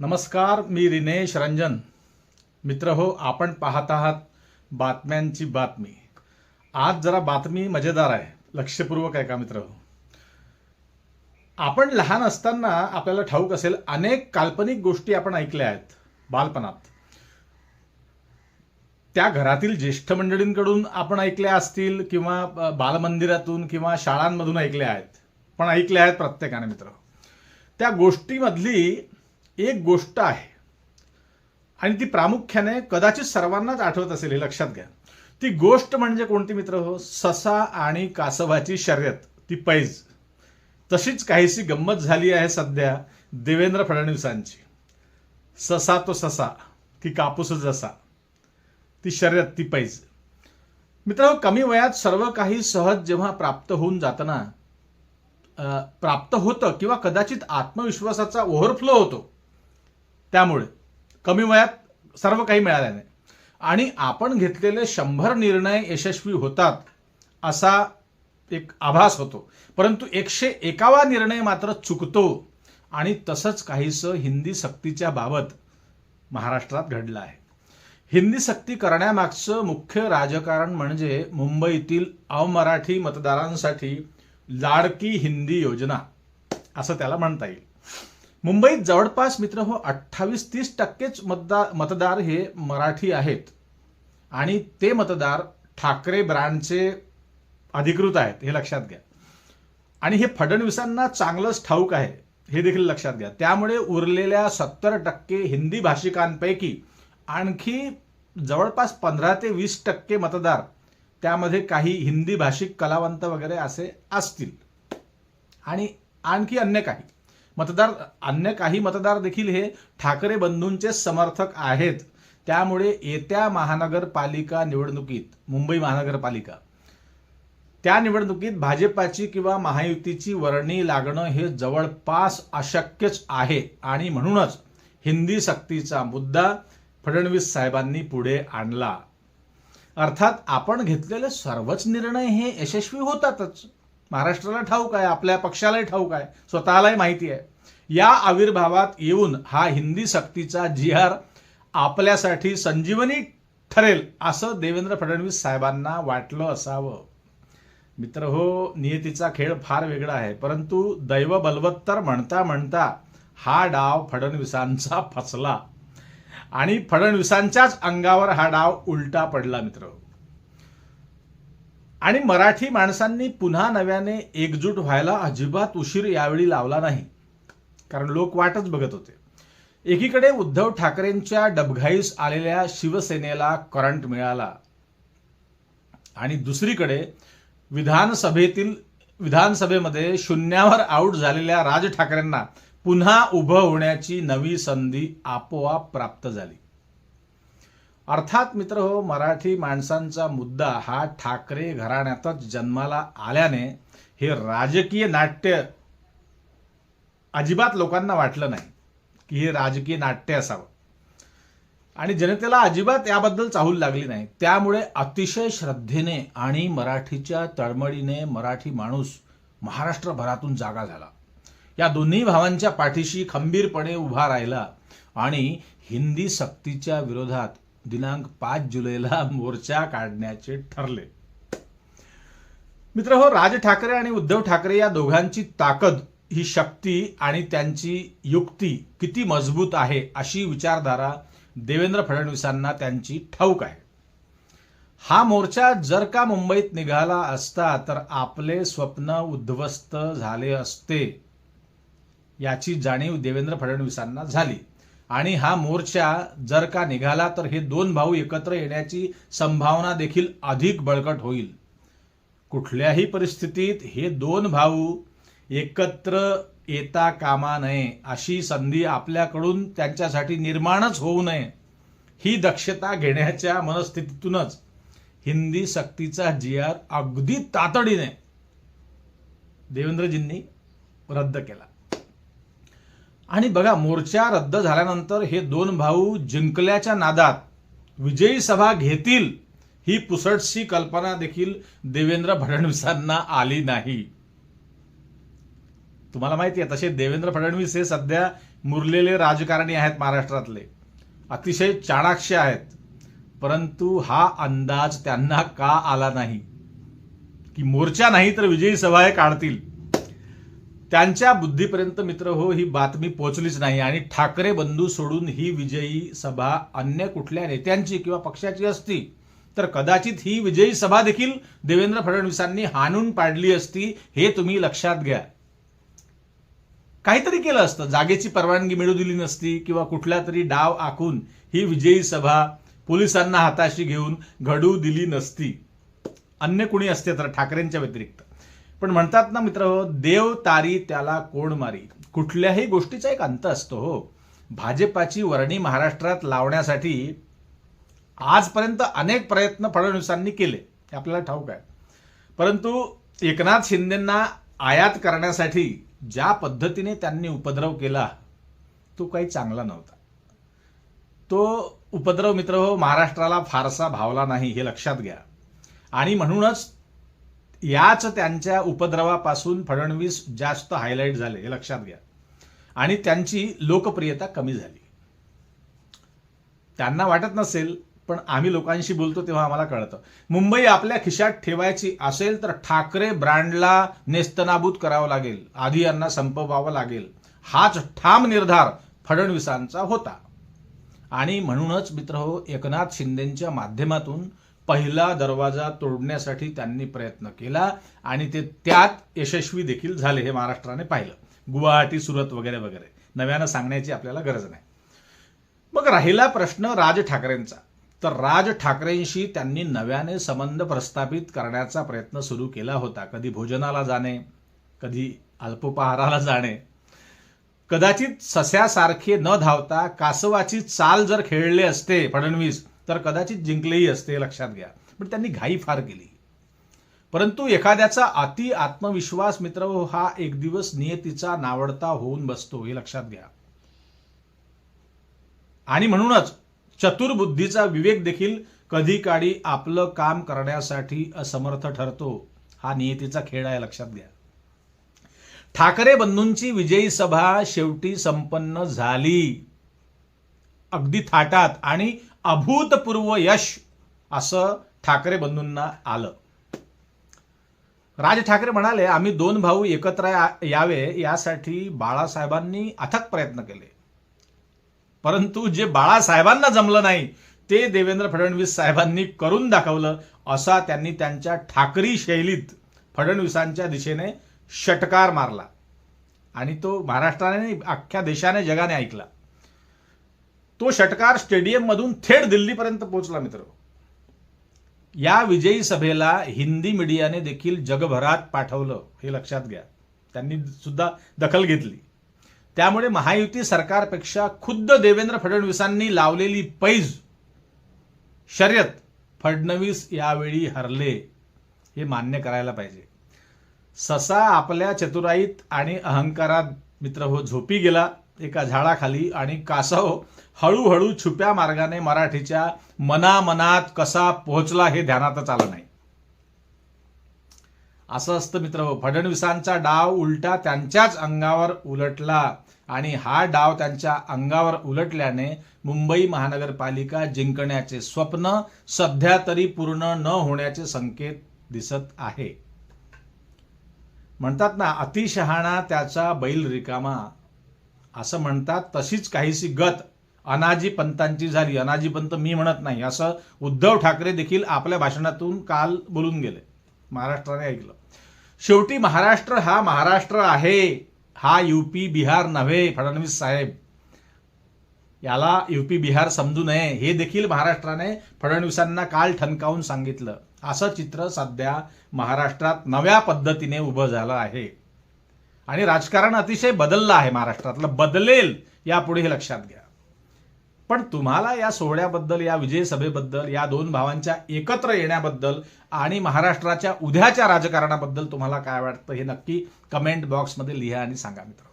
नमस्कार मी रिनेश रंजन. मित्र हो आपण पाहत आहात बातम्यांची बातमी. आज जरा बातमी मजेदार आहे. लक्षपूर्वक आहे का मित्र हो? आपण लहान असताना आपल्याला ठाऊक असेल अनेक काल्पनिक गोष्टी आपण ऐकल्या आहेत बालपणात. त्या घरातील ज्येष्ठ मंडळींकडून आपण ऐकल्या असतील किंवा बालमंदिरातून किंवा शाळांमधून ऐकल्या आहेत. पण ऐकल्या आहेत प्रत्येकाने मित्र हो. त्या गोष्टीमधली एक गोष्ट आहे. आणि ती प्रामुख्याने कदाचित सर्वांनाच आठवत असेल हे लक्षात घ्या. ती गोष्ट म्हणजे कोणती मित्र हो? ससा आणि कासवाची शर्यत ती पैज. तशीच काहीशी गंमत झाली आहे सध्या देवेंद्र फडणवीसांची. ससा तो ससा की कापूस जसा. ती शर्यत ती पैज. मित्र हो, कमी वयात सर्व काही सहज जेव्हा प्राप्त होऊन जाताना प्राप्त होतं किंवा कदाचित आत्मविश्वासाचा ओव्हरफ्लो होतो त्यामुळे कमी वयात सर्व काही मिळाल्याने. आणि आपण घेतलेले शंभर निर्णय यशस्वी होतात असा एक आभास होतो. परंतु एकशे एकावा निर्णय मात्र चुकतो आणि तसंच काहीसं हिंदी सक्तीच्या बाबत महाराष्ट्रात घडलं आहे. हिंदी सक्ती करण्यामागचं मुख्य राजकारण म्हणजे मुंबईतील अमराठी मतदारांसाठी लाडकी हिंदी योजना असं त्याला म्हणता येईल. मुंबईत जवळपास मित्र हो अठ्ठावीस तीस टक्केच मतदार मतदार हे मराठी आहेत. आणि ते मतदार ठाकरे ब्रँडचे अधिकृत आहेत हे लक्षात घ्या. आणि हे फडणवीसांना चांगलंच ठाऊक आहे हे देखील लक्षात घ्या. त्यामुळे उरलेल्या सत्तर टक्के हिंदी भाषिकांपैकी आणखी जवळपास पंधरा ते वीस टक्के मतदार त्यामध्ये काही हिंदी भाषिक कलावंत वगैरे असे असतील. आणि आणखी अन्य काही. मतदार अन्य काही मतदार देखील हे ठाकरे बंधूंचे समर्थक आहेत. त्यामुळे येत्या महानगरपालिका निवडणुकीत मुंबई महानगरपालिका त्या निवडणुकीत भाजपाची किंवा महायुतीची वर्णी लागणं हे जवळपास अशक्यच आहे. आणि म्हणूनच हिंदी सक्तीचा मुद्दा फडणवीस साहेबांनी पुढे आणला. अर्थात आपण घेतलेले सर्वच निर्णय हे यशस्वी होतातच. महाराष्ट्राला ठाऊक आहे आपल्या पक्षालाही ठाऊक आहे स्वतःलाही माहिती आहे. या आविर्भावात येऊन हा हिंदी सक्तीचा जी आर आपल्यासाठी संजीवनी ठरेल असं देवेंद्र फडणवीस साहेबांना वाटलं असावं. मित्र हो नियतीचा खेळ फार वेगळा आहे परंतु दैव बलवत्तर म्हणता म्हणता हा डाव फडणवीसांचा फसला. आणि फडणवीसांच्याच अंगावर हा डाव उलटा पडला मित्र. आणि मराठी माणसांनी पुन्हा नव्याने एकजूट व्हायला अजिबात उशीर यावेळी लावला नाही. कारण लोक वाटच बघत होते. एकीकडे उद्धव ठाकरेंच्या डबघाईस आलेल्या शिवसेनेला करंट मिळाला आणि दुसरीकडे विधानसभेतील विधानसभेमध्ये शून्यावर आऊट झालेल्या राज ठाकरेंना पुन्हा उभं होण्याची नवी संधी आपोआप प्राप्त झाली. अर्थात मित्र हो मराठी माणसांचा मुद्दा हा ठाकरे घराण्यातच जन्माला आल्याने हे राजकीय नाट्य अजिबात लोकांना वाटलं नाही की हे राजकीय नाट्य असावं. आणि जनतेला अजिबात याबद्दल चाहूल लागली नाही. त्यामुळे अतिशय श्रद्धेने आणि मराठीच्या तळमळीने मराठी माणूस महाराष्ट्रभरातून जागा झाला. या दोन्ही भावांच्या पाठीशी खंबीरपणे उभा राहिला आणि हिंदी सक्तीच्या विरोधात दिनांक पाच जुलैला मोर्चा काढण्याचे ठरले. मित्र हो राज ठाकरे आणि उद्धव ठाकरे या दोघांची ताकद ही शक्ती आणि त्यांची युक्ती किती मजबूत आहे अशी विचारधारा देवेंद्र फडणवीसांना त्यांची ठाऊक आहे. हा मोर्चा जर का मुंबईत निघाला असता तर आपले स्वप्न उद्ध्वस्त झाले असते याची जाणीव देवेंद्र फडणवीसांना झाली. आणि हा मोर्चा जर का निघाला तर हे दोन भाऊ एकत्र येण्याची संभावना देखील अधिक बळकट होईल. कुठल्याही परिस्थितीत हे दोन भाऊ एकत्र येता कामा नये अशी संधी आपल्याकडून त्यांच्यासाठी निर्माणच होऊ नये ही दक्षता घेण्याच्या मनस्थितीतूनच हिंदी सक्तीचा जी आर अगदी तातडीने देवेंद्रजींनी रद्द केला. आणि बघा मोर्चा रद्द झाल्यानंतर हे दोन भाऊ जिंकल्याच्या नादात विजयी सभा घेतील ही पुसटशी कल्पना देखील देवेंद्र फडणवीसांना आली नाही. तुम्हाला माहिती आहे तसे देवेंद्र फडणवीस हे सध्या मुरलेले राजकारणी आहेत महाराष्ट्रातले. अतिशय चाणाक्ष आहेत. परंतु हा अंदाज त्यांना का आला नाही? की मोर्चा नाही तर विजयी सभा हे काढतील? त्यांच्या बुद्धीपर्यंत मित्र हो ही बातमी पोहोचलीच नाही आणि ठाकरे बंधू सोडून ही विजयी सभा अन्य कुठल्या नेत्यांची किंवा पक्षाची असती तर कदाचित ही विजयी सभा देखील देवेंद्र फडणवीसांनी हाणून पाडली असती हे तुम्ही लक्षात घ्या. काहीतरी केलं असतं. जागेची परवानगी मिळू दिली नसती किंवा कुठला तरी डाव आखून ही विजयी सभा पोलिसांना हाताशी घेऊन घडू दिली नसती. अन्य कुणी असते तर ठाकरेंच्या व्यतिरिक्त. पण म्हणतात ना मित्र हो देव तारी त्याला कोण मारी? कुठल्याही गोष्टीचा एक अंत असतो हो. भाजपाची वर्णी महाराष्ट्रात लावण्यासाठी आजपर्यंत अनेक प्रयत्न फडणवीसांनी केले. हे आपल्याला ठाऊक आहे. परंतु एकनाथ शिंदेंना आयात करण्यासाठी ज्या पद्धतीने त्यांनी उपद्रव केला तो काही चांगला नव्हता. तो उपद्रव मित्र हो महाराष्ट्राला फारसा भावला नाही हे लक्षात घ्या. आणि म्हणूनच याच त्यांच्या उपद्रवापासून फडणवीस जास्त हायलाईट झाले हे लक्षात घ्या. आणि त्यांची लोकप्रियता कमी झाली. त्यांना वाटत नसेल पण आम्ही लोकांशी बोलतो तेव्हा आम्हाला कळतं. मुंबई आपल्या खिशात ठेवायची असेल तर ठाकरे ब्रँडला नेस्तनाबूत करावं लागेल. आधी यांना संपवावं लागेल. हाच ठाम निर्धार फडणवीसांचा होता. आणि म्हणूनच मित्र हो एकनाथ शिंदेच्या माध्यमातून पहिला दरवाजा तोडण्यासाठी त्यांनी प्रयत्न केला आणि ते त्यात यशस्वी देखील झाले हे महाराष्ट्राने पाहिलं. गुवाहाटी सुरत वगैरे वगैरे. नव्यानं सांगण्याची आपल्याला गरज नाही. मग राहिला प्रश्न राज ठाकरेंचा. तर राज ठाकरेंशी त्यांनी नव्याने संबंध प्रस्थापित करण्याचा प्रयत्न सुरू केला होता. कधी भोजनाला जाणे कधी अल्पोपहाराला जाणे. कदाचित सस्यासारखे न धावता कासवाची चाल जर खेळले असते फडणवीस तर कदाचित जिंकलेही असते लक्षात घ्या. पण त्यांनी घाई फार केली. परंतु एखाद्याचा अति आत्मविश्वास मित्र हा एक दिवस नियतीचा नावडता होऊन बसतो हे लक्षात घ्या. आणि म्हणूनच चतुर्बुद्धीचा विवेक देखील कधी काळी आपलं काम करण्यासाठी असमर्थ ठरतो. हा नियतीचा खेळ आहे लक्षात घ्या. ठाकरे बंधूंची विजयी सभा शेवटी संपन्न झाली. अगदी थाटात आणि अभूतपूर्व यश असं ठाकरे बंधूंना आलं. राज ठाकरे म्हणाले आम्ही दोन भाऊ एकत्र यावे यासाठी बाळासाहेबांनी अथक प्रयत्न केले. परंतु जे बाळासाहेबांना जमलं नाही ते देवेंद्र फडणवीस साहेबांनी करून दाखवलं असा त्यांनी त्यांच्या ठाकरी शैलीत फडणवीसांच्या दिशेने षटकार मारला. आणि तो महाराष्ट्राने अख्ख्या देशाने जगाने ऐकला. तो षटकार स्टेडियममधून थेट दिल्लीपर्यंत पोहोचला मित्र. या विजयी सभेला हिंदी मीडियाने देखील जगभरात पाठवलं हे लक्षात घ्या. त्यांनी सुद्धा दखल घेतली. त्यामुळे महायुती सरकारपेक्षा खुद्द देवेंद्र फडणवीसांनी लावलेली पैज शर्यत फडणवीस यावेळी हरले हे मान्य करायला पाहिजे. ससा आपल्या चतुराईत आणि अहंकारात मित्र हो झोपी गेला एका झाडाखाली आणि कासव हळूहळू छुप्या मार्गाने मराठीच्या मनामनात कसा पोहोचला हे ध्यानातच आलं नाही. असं असतं मित्र हो. फडणवीसांचा डाव उलटा त्यांच्याच अंगावर उलटला आणि हा डाव त्यांच्या अंगावर उलटल्याने मुंबई महानगरपालिका जिंकण्याचे स्वप्न सध्या तरी पूर्ण न होण्याचे संकेत दिसत आहे. म्हणतात ना अतिशहाणा त्याचा बैल रिकामा. असं म्हणतात तशीच काहीशी गत अनाजी पंतांची झाली. अनाजी पंत मी म्हणत नाही. असं उद्धव ठाकरे देखील आपल्या भाषणातून काल बोलून गेले. महाराष्ट्राने ऐकलं. शेवटी महाराष्ट्र हा महाराष्ट्र आहे. हा यूपी बिहार नव्हे फडणवीस साहेब. याला यूपी बिहार समजू नये. हे देखील महाराष्ट्राने फडणवीसांना काल ठणकावून सांगितलं. असं चित्र सध्या महाराष्ट्रात नव्या पद्धतीने उभं झालं आहे. आणि राजकारण अतिशय बदललं आहे महाराष्ट्रातलं. बदलेल यापुढे हे लक्षात घ्या. पण तुम्हाला या सोहळ्याबद्दल या विजय सभेबद्दल या दोन भावांच्या एकत्र येण्याबद्दल आणि महाराष्ट्राच्या उद्याच्या राजकारणाबद्दल तुम्हाला काय वाटतं हे नक्की कमेंट बॉक्समध्ये लिहा आणि सांगा मित्र.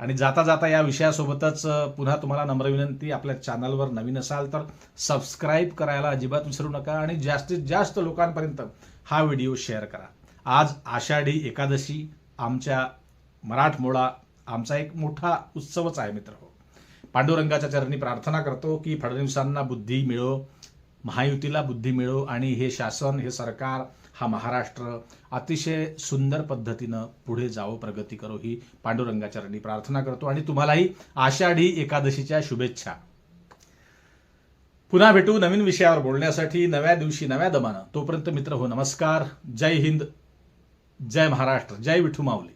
आणि जाता जाता या विषयासोबतच पुन्हा तुम्हाला नम्र विनंती आपल्या चॅनलवर नवीन असाल तर सबस्क्राईब करायला अजिबात विसरू नका आणि जास्तीत जास्त लोकांपर्यंत हा व्हिडिओ शेअर करा. आज आषाढी एकादशी आमच्या मराठमोळा आमचा एक मोठा उत्सवच आहे मित्र. हो पांडुरंगाच्या चरणी प्रार्थना करतो की फडणवीसांना बुद्धी मिळो महायुतीला बुद्धी मिळो आणि हे शासन हे सरकार हा महाराष्ट्र अतिशय सुंदर पद्धतीनं पुढे जावं प्रगती करो ही पांडुरंगाच्या चरणी प्रार्थना करतो. आणि तुम्हालाही आषाढी एकादशीच्या शुभेच्छा. पुन्हा भेटू नवीन विषयावर बोलण्यासाठी नव्या दिवशी नव्या दमानं. तोपर्यंत मित्र हो नमस्कार. जय हिंद. जय महाराष्ट्र. जय विठू माऊली